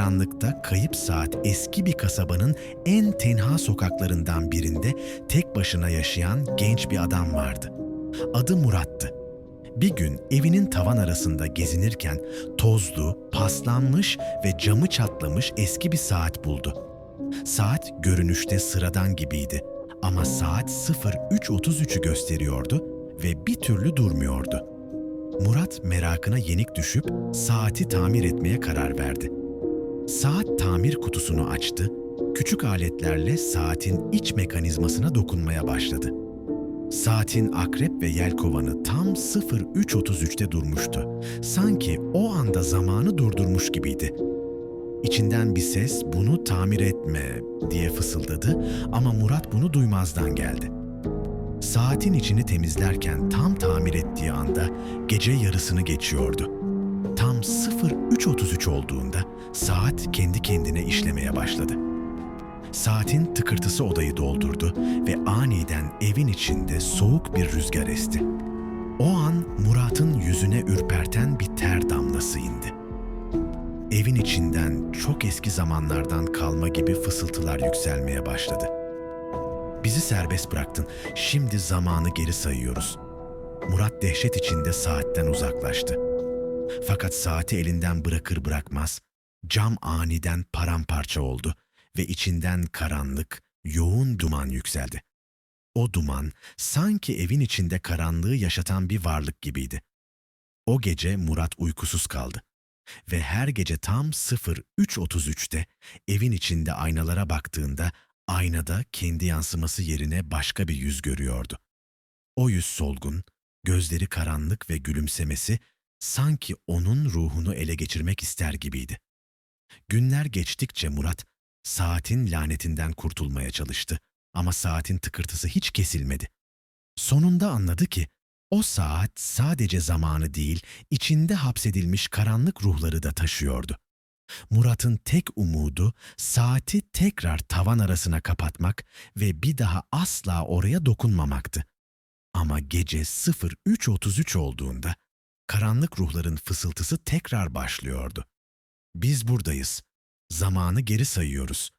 Karanlıkta kayıp saat eski bir kasabanın en tenha sokaklarından birinde tek başına yaşayan genç bir adam vardı. Adı Murat'tı. Bir gün evinin tavan arasında gezinirken tozlu, paslanmış ve camı çatlamış eski bir saat buldu. Saat görünüşte sıradan gibiydi ama saat 03.33'ü gösteriyordu ve bir türlü durmuyordu. Murat merakına yenik düşüp saati tamir etmeye karar verdi. Saat tamir kutusunu açtı, küçük aletlerle saatin iç mekanizmasına dokunmaya başladı. Saatin akrep ve yelkovanı tam 03.33'te durmuştu. Sanki o anda zamanı durdurmuş gibiydi. İçinden bir ses bunu tamir etme diye fısıldadı ama Murat bunu duymazdan geldi. Saatin içini temizlerken tam tamir ettiği anda gece yarısını geçiyordu. Tam 03.33 olduğunda saat kendi kendine işlemeye başladı. Saatin tıkırtısı odayı doldurdu ve aniden evin içinde soğuk bir rüzgar esti. O an Murat'ın yüzüne ürperten bir ter damlası indi. Evin içinden çok eski zamanlardan kalma gibi fısıltılar yükselmeye başladı. Bizi serbest bıraktın. Şimdi zamanı geri sayıyoruz. Murat dehşet içinde saatten uzaklaştı. Fakat saati elinden bırakır bırakmaz cam aniden paramparça oldu ve içinden karanlık, yoğun duman yükseldi. O duman sanki evin içinde karanlığı yaşatan bir varlık gibiydi. O gece Murat uykusuz kaldı ve her gece tam 03.33'te evin içinde aynalara baktığında aynada kendi yansıması yerine başka bir yüz görüyordu. O yüz solgun, gözleri karanlık ve gülümsemesi sanki onun ruhunu ele geçirmek ister gibiydi. Günler geçtikçe Murat saatin lanetinden kurtulmaya çalıştı ama saatin tıkırtısı hiç kesilmedi. Sonunda anladı ki o saat sadece zamanı değil, içinde hapsedilmiş karanlık ruhları da taşıyordu. Murat'ın tek umudu saati tekrar tavan arasına kapatmak ve bir daha asla oraya dokunmamaktı. Ama gece 03.33 olduğunda karanlık ruhların fısıltısı tekrar başlıyordu. Biz buradayız. Zamanı geri sayıyoruz.